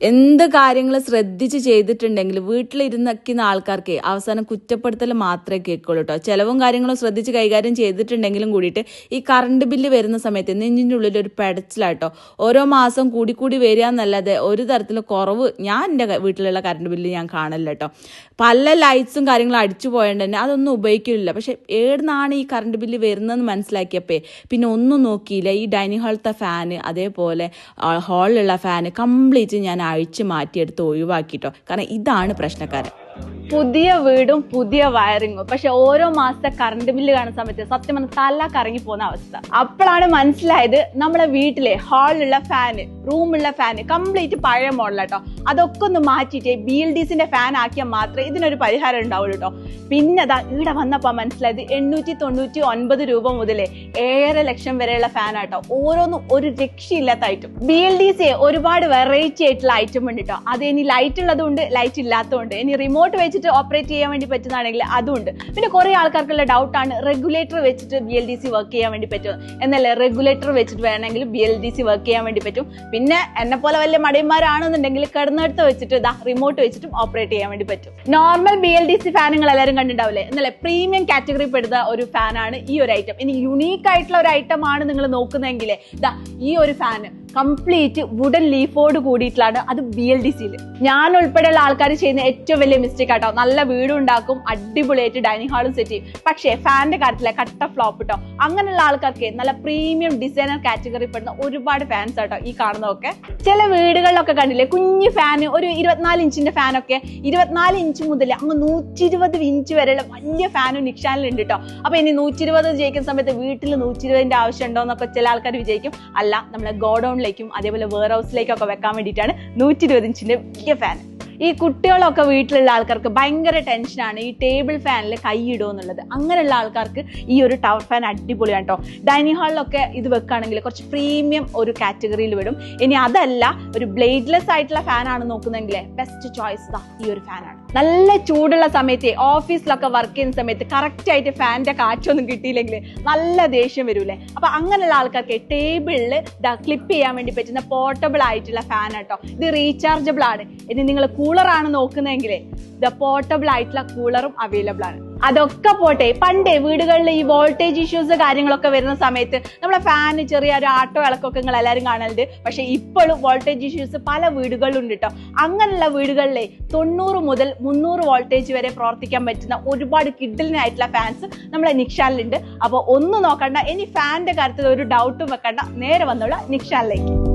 എന്ത് കാര്യങ്ങൾ ശ്രദ്ധിച്ച് ചെയ്തിട്ടുണ്ടെങ്കിൽ വീട്ടിലിരുന്നക്കുന്ന ആൾക്കാർക്ക് അവസാനം കുറ്റപ്പെടുത്തൽ മാത്രമേ കേൾക്കുള്ളൂ കേട്ടോ ചിലവും കാര്യങ്ങളും ശ്രദ്ധിച്ച് കൈകാര്യം ചെയ്തിട്ടുണ്ടെങ്കിലും കൂടിയിട്ട് ഈ കറണ്ട് ബില്ല് വരുന്ന സമയത്ത് നെഞ്ചിന്റെ ഉള്ളിൽ ഒരു പെടച്ചിലാട്ടോ. ഓരോ മാസം കൂടി കൂടി വരിക എന്നല്ലാതെ ഒരു തരത്തിൽ കുറവ് ഞാൻ എന്റെ വീട്ടിലുള്ള കറണ്ട് ബില്ല് ഞാൻ കാണില്ല കേട്ടോ പല ലൈറ്റ്സും കാര്യങ്ങളും അടിച്ചു പോയതുകൊണ്ട് തന്നെ അതൊന്നും ഉപയോഗിക്കില്ല പക്ഷേ ഏടുന്നാണ് ഈ കറണ്ട് ബില്ല് വരുന്നതെന്ന് മനസ്സിലാക്കിയപ്പോൾ പിന്നെ ഒന്നും നോക്കിയില്ല. ഈ ഡൈനിങ് ഹാളത്തെ ഫാന് അതേപോലെ ഹാളിലുള്ള ഫാന് കംപ്ലീറ്റ് ഞാൻ അഴിച്ച് മാറ്റിയെടുത്ത് ഒഴിവാക്കിയിട്ടോ? കാരണം ഇതാണ് പ്രശ്നക്കാരൻ. പുതിയ വീടും പുതിയ വയറിങ്ങും. പക്ഷെ ഓരോ മാസത്തെ കറണ്ട് ബില്ല് കാണുന്ന സമയത്ത് സത്യം പറഞ്ഞ തല കറങ്ങി പോകുന്ന അവസ്ഥ. അപ്പോഴാണ് മനസ്സിലായത് നമ്മളെ വീട്ടിലെ ഹാളിലുള്ള ഫാന് റൂമുള്ള ഫാന് കംപ്ലീറ്റ് പഴയ മോഡലാട്ടോ അതൊക്കെ ഒന്ന് മാറ്റിയിട്ട് ബി എൽ ഡി സിന്റെ ഫാൻ ആക്കിയാൽ മാത്രമേ ഇതിനൊരു പരിഹാരം ഉണ്ടാവുള്ളൂ കേട്ടോ പിന്നെ അതാ ഇവിടെ വന്നപ്പോൾ മനസ്സിലായത് എണ്ണൂറ്റി തൊണ്ണൂറ്റി ഒൻപത് രൂപ മുതലേ ഏഴര ലക്ഷം വരെയുള്ള ഫാൻ ആട്ടോ. ഓരോന്നും ഒരു രക്ഷയില്ലാത്ത item B L D C ഒരുപാട് വെറൈറ്റി ആയിട്ടുള്ള ഐറ്റം ഉണ്ട് കേട്ടോ അത് ഇനി ലൈറ്റ് ഉള്ളതുകൊണ്ട് ലൈറ്റ് ഇല്ലാത്തതുകൊണ്ട് ഇനി റിമോട്ട് വെച്ചിട്ട് ഓപ്പറേറ്റ് ചെയ്യാൻ വേണ്ടി പറ്റുന്നതാണെങ്കിൽ അതുണ്ട്. പിന്നെ കുറെ ആൾക്കാർക്കുള്ള ഡൗട്ട് ആണ് റെഗുലേറ്റർ വെച്ചിട്ട് B L D C work ചെയ്യാൻ വേണ്ടി പറ്റും. എന്നല്ല റെഗുലേറ്റർ വെച്ചിട്ട് വേണമെങ്കിൽ B L D C work ചെയ്യാൻ വേണ്ടി പറ്റും. പിന്നെ എന്നെ പോലെ വലിയ മടിയന്മാരാണെന്നുണ്ടെങ്കിൽ കിടന്നെടുത്ത് വെച്ചിട്ട് ഇതാ റിമോട്ട് വെച്ചിട്ടും ഓപ്പറേറ്റ് ചെയ്യാൻ വേണ്ടി പറ്റും. Normal B L D C ഫാനുകൾ എല്ലാവരും കണ്ടിട്ടുണ്ടാവില്ലേ? എന്നല്ലേ പ്രീമിയം കാറ്റഗറി പെടുന്ന ഒരു ഫാനാണ് ഈ ഒരു ഐറ്റം ഇനി യുണീക്ക് ആയിട്ടുള്ള ഒരു ഐറ്റം ആണ് നിങ്ങൾ നോക്കുന്നതെങ്കിൽ ഇതാ ഈ ഒരു ഫാന് കംപ്ലീറ്റ് വുഡൻ ലീഫോട് കൂടിയിട്ടുള്ളതാണ് അത് ബി എൽ ഡി സിയിൽ ഞാൻ ഉൾപ്പെടെയുള്ള ആൾക്കാർ ചെയ്യുന്ന ഏറ്റവും വലിയ മിസ്റ്റേക്ക് ആട്ടോ. നല്ല വീടും ഉണ്ടാക്കും അടിപൊളിയായിട്ട് ഡൈനിങ് ഹാളും സെറ്റ് ചെയ്യും. പക്ഷേ ഫാനിന്റെ കാര്യത്തിലെ കട്ട ഫ്ലോപ്പ് കേട്ടോ അങ്ങനെയുള്ള ആൾക്കാർക്ക് നല്ല പ്രീമിയം ഡിസൈനർ കാറ്റഗറി പെടുന്ന ഒരുപാട് ഫാൻസ് ആട്ടോ ഈ കാണുന്നതൊക്കെ. ചില വീടുകളിലൊക്കെ കണ്ടില്ലേ കുഞ്ഞു ഫാൻ ഒരു ഇരുപത്തിനാല് ഇഞ്ചിന്റെ ഫാനൊക്കെ ഇരുപത്തിനാല് ഇഞ്ച് മുതൽ അങ്ങ് നൂറ്റി ഇരുപത് ഇഞ്ച് വരെയുള്ള വലിയ ഫാനും നിക്ഷാനിലുണ്ട് കേട്ടോ അപ്പൊ ഇനി നൂറ്റി ഇരുപത് ജയിക്കുന്ന സമയത്ത് വീട്ടിൽ നൂറ്റി ഇരുപതിന്റെ ആവശ്യം ഉണ്ടോ എന്നൊക്കെ ചില ആൾക്കാർ വിജയിക്കും അല്ല നമ്മളെ ഗോഡൌണിലേക്കും അതേപോലെ വെയർ ഹൗസിലേക്കും ഒക്കെ വെക്കാൻ വേണ്ടിയിട്ടാണ് നൂറ്റി ഇരുപത് ഇഞ്ചിന്റെ വലിയ ഫാൻ ഈ കുട്ടികളൊക്കെ വീട്ടിലുള്ള ആൾക്കാർക്ക് ഭയങ്കര ടെൻഷനാണ് ഈ ടേബിൾ ഫാനിൽ കൈയിടുമോ എന്നുള്ളത്. അങ്ങനെയുള്ള ആൾക്കാർക്ക് ഈ ഒരു ടവർ ഫാൻ അടിപൊളിയാണ് കേട്ടോ ഡൈനിങ് ഹാളിലൊക്കെ ഇത് വെക്കുകയാണെങ്കിൽ കുറച്ച് പ്രീമിയം ഒരു കാറ്റഗറിയിൽ വിടും. ഇനി അതല്ല ഒരു ബ്ലേഡ്ലെസ് ആയിട്ടുള്ള ഫാനാണ് നോക്കുന്നതെങ്കിൽ ബെസ്റ്റ് ചോയ്സ് ഈ ഒരു ഫാനാണ് നല്ല ചൂടുള്ള സമയത്ത് ഓഫീസിലൊക്കെ വർക്ക് ചെയ്യുന്ന സമയത്ത് കറക്റ്റ് ആയിട്ട് ഫാനിന്റെ കാറ്റൊന്നും കിട്ടിയില്ലെങ്കിൽ നല്ല ദേഷ്യം വരൂലേ അപ്പൊ അങ്ങനെയുള്ള ആൾക്കാർക്ക് ടേബിളിൽ ക്ലിപ്പ് ചെയ്യാൻ വേണ്ടി പറ്റുന്ന പോർട്ടബിൾ ആയിട്ടുള്ള ഫാൻ കേട്ടോ ഇത് റീചാർജബിൾ ആണ്. ഇനി നിങ്ങൾ കൂളർ ആണ് നോക്കുന്നതെങ്കിൽ ദ പോർട്ടബിൾ ആയിട്ടുള്ള കൂളറും അവൈലബിൾ ആണ്. അതൊക്കെ പോട്ടെ. പണ്ടേ വീടുകളിൽ ഈ വോൾട്ടേജ് ഇഷ്യൂസ് കാര്യങ്ങളൊക്കെ വരുന്ന സമയത്ത് നമ്മളെ ഫാന് ചെറിയ ഒരു ആട്ടോ ഇളക്കൊക്കെ നിങ്ങൾ എല്ലാവരും കാണലുണ്ട്. പക്ഷേ ഇപ്പോഴും വോൾട്ടേജ് ഇഷ്യൂസ് പല വീടുകളിലുണ്ട് കേട്ടോ അങ്ങനെയുള്ള വീടുകളിലെ തൊണ്ണൂറ് മുതൽ മുന്നൂറ് വോൾട്ടേജ് വരെ പ്രവർത്തിക്കാൻ പറ്റുന്ന ഒരുപാട് കിഡിലിനായിട്ടുള്ള ഫാൻസ് നമ്മളെ നിക്ഷാനിലുണ്ട്. അപ്പോൾ ഒന്നും നോക്കണ്ട. ഇനി ഫാനിന്റെ കാര്യത്തിൽ ഒരു ഡൗട്ടും വെക്കണ്ട. നേരെ വന്നുള്ള നിക്ഷാനിലേക്ക്.